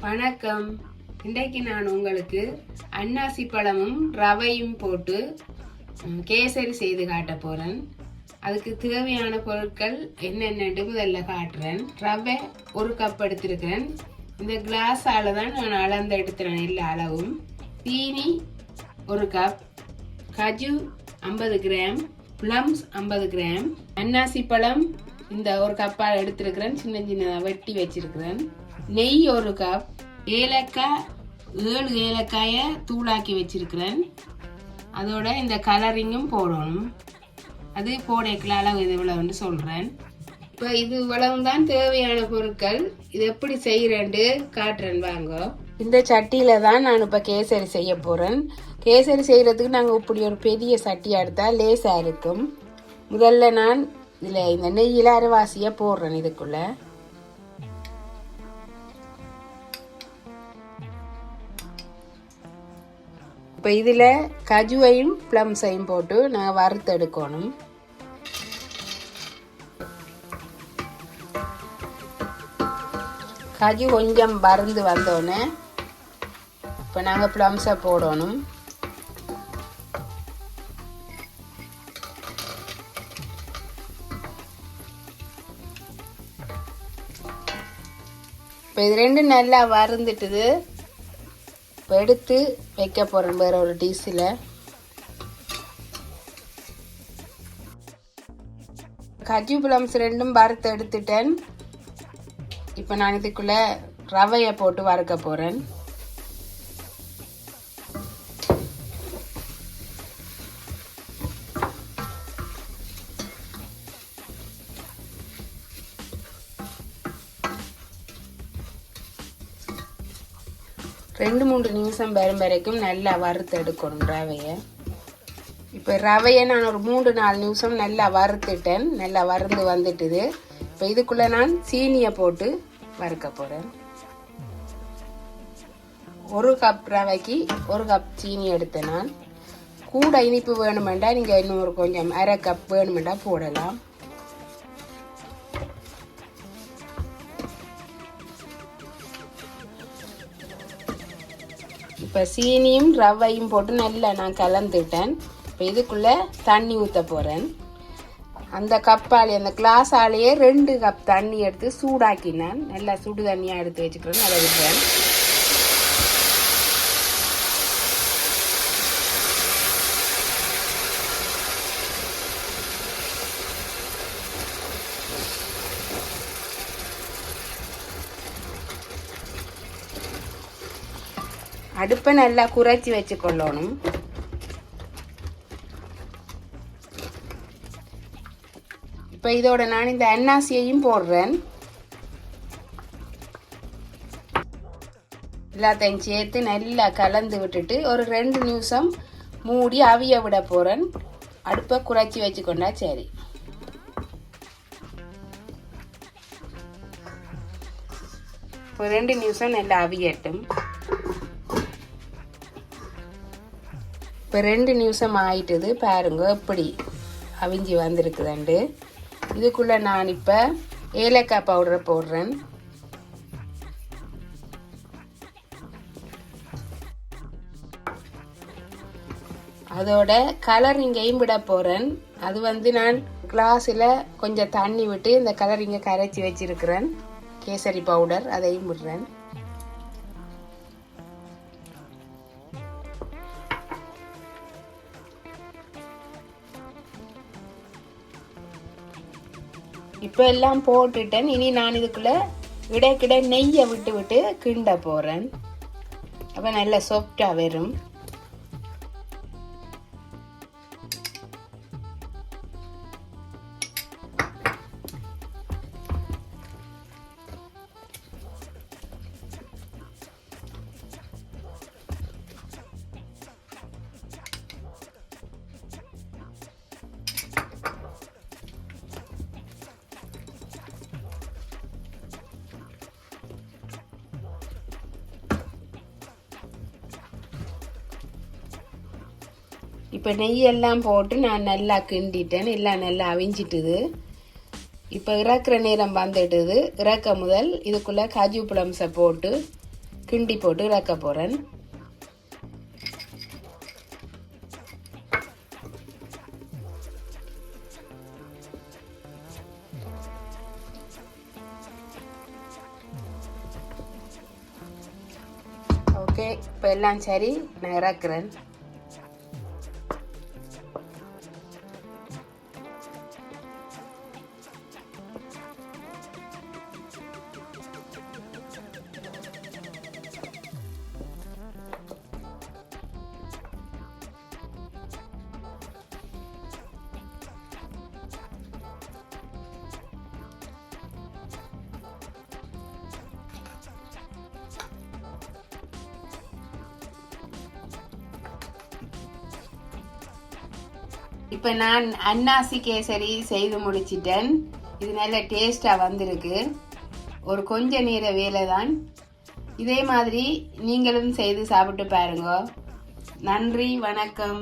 வணக்கம். இன்றைக்கு நான் உங்களுக்கு அன்னாசி பழமும் ரவையும் போட்டு கேசரி செய்து காட்ட போகிறேன் அதுக்கு தேவையான பொருட்கள் என்னென்ன முதல்ல காட்டுறேன். ரவை ஒரு கப் எடுத்திருக்கிறேன். இந்த கிளாஸால் தான் நான் அளந்து எடுத்துறேன் எல்லா அளவும். தீனி ஒரு கப் கஜு ஐம்பது கிராம் ப்ளம்ஸ் ஐம்பது கிராம். அன்னாசி பழம் இந்த ஒரு கப்பால் எடுத்திருக்கிறேன். சின்ன சின்னதாக வெட்டி வச்சிருக்கிறேன். நெய் ஒரு கப் ஏலக்காய் ஏழு ஏலக்காயை தூளாக்கி வச்சிருக்கிறேன். அதோட இந்த கலரிங்கும் போடணும். அது போடைக்குள்ள அளவு இது இவ்வளவுன்னு சொல்கிறேன் இப்போ இது இவ்வளவு தான் தேவையான பொருட்கள். இது எப்படி செய்கிறேன்ட்டு காட்டுறேன் வாங்க. இந்த சட்டியில் தான் நான் இப்போ கேசரி செய்ய போகிறேன் கேசரி செய்கிறதுக்கு நாங்கள் இப்படி ஒரு பெரிய சட்டி எடுத்தால் லேசாக இருக்கும். முதல்ல நான் இதில் இந்த நெய்யில் அரைவாசியாக போடுறேன் இதுக்குள்ளே. இப்போ இதில் கஜுவையும் ப்ளம்ஸையும் போட்டு நான் வறுத்து எடுக்கணும். கஜு கொஞ்சம் வறுந்து வந்தோடனே இப்போ நாங்கள் ப்ளம்ஸை போடணும். இப்போ இது ரெண்டும் நல்லா வறுந்துட்டுது. இப்போ எடுத்து வைக்க போகிறேன் வேறு ஒரு டிஷ்ஷில். கஜு பிளம்ஸ் ரெண்டும் வறுத்து எடுத்துட்டேன். இப்போ நான் இதுக்குள்ளே ரவையை போட்டு வறுக்க போகிறேன் ரெண்டு மூன்று நிமிஷம் வரும் வரைக்கும் நல்லா வறுத்து எடுக்கணும் ரவையை. இப்போ ரவையை நான் ஒரு மூன்று நாலு நிமிஷம் நல்லா வறுத்துட்டேன். நல்லா வறுந்து வந்துட்டுது. இப்போ இதுக்குள்ளே நான் சீனியை போட்டு வறுக்க போகிறேன் ஒரு கப் ரவைக்கு ஒரு கப் சீனி எடுத்தேன் நான். கூட இனிப்பு வேணுமெண்டா நீங்கள் இன்னும் ஒரு கொஞ்சம் அரை கப் வேணுமெண்டா போடலாம். இப்போ சீனியும் ரவையும் போட்டு நல்லா நான் கலந்துட்டேன். இப்போ இதுக்குள்ளே தண்ணி ஊற்ற போகிறேன் அந்த கப்பாலே அந்த கிளாஸாலேயே ரெண்டு கப் தண்ணி எடுத்து சூடாக்கினேன். நல்லா சுடு தண்ணியாக எடுத்து வச்சுக்கிறேன் அதை விடுறேன் அடுப்பை நல்லா குறைச்சி வச்சுக்கொள்ளணும். இப்போ இதோட நான் இந்த அன்னாசியையும் போடுறேன். எல்லாத்தையும் சேர்த்து நல்லா கலந்து விட்டுட்டு ஒரு ரெண்டு நிமிஷம் மூடி அவிய விட போகிறேன் அடுப்பை குறைச்சி வச்சுக்கொண்டா சரி. இப்போ ரெண்டு நிமிஷம் நல்லா அவியட்டும். இப்போ ரெண்டு நிமிஷம் ஆயிட்டுது பாருங்க எப்படி அவிஞ்சி வந்திருக்குதாண்டு. இதுக்குள்ளே நான் இப்போ ஏலக்காய் பவுடரை போடுறேன். அதோட கலரிங்கையும் விட போகிறேன் அது வந்து நான் கிளாஸில் கொஞ்சம் தண்ணி விட்டு இந்த கலரிங்கை கரைச்சி வச்சிருக்கிறேன். கேசரி பவுடர் அதையும் விடுறேன் இப்போ எல்லாம் போட்டுட்டேன். இனி நான் இதுக்குள்ளே இடைக்கிட நெய்யை விட்டு விட்டு கிண்ட போகிறேன் அப்போ நல்லா சாஃப்டாக வரும் இப்போ நெய்யெல்லாம் போட்டு நான் நல்லா கிண்டிட்டேன். எல்லாம் நல்லா அவிஞ்சிட்டுது. இப்போ இறக்குற நேரம் வந்துட்டுது. இறக்க முதல் இதுக்குள்ளே காஜு பிளம்ஸை போட்டு கிண்டி போட்டு இறக்க போகிறேன் ஓகே இப்போ எல்லாம் சரி. நான் இறக்குறேன். இப்போ நான் அன்னாசி கேசரி செய்து முடிச்சிட்டேன். இது நல்ல டேஸ்டாக வந்திருக்கு. ஒரு கொஞ்ச நேர வேலை தான் இதே மாதிரி நீங்களும் செய்து சாப்பிட்டு பாருங்க. நன்றி வணக்கம்.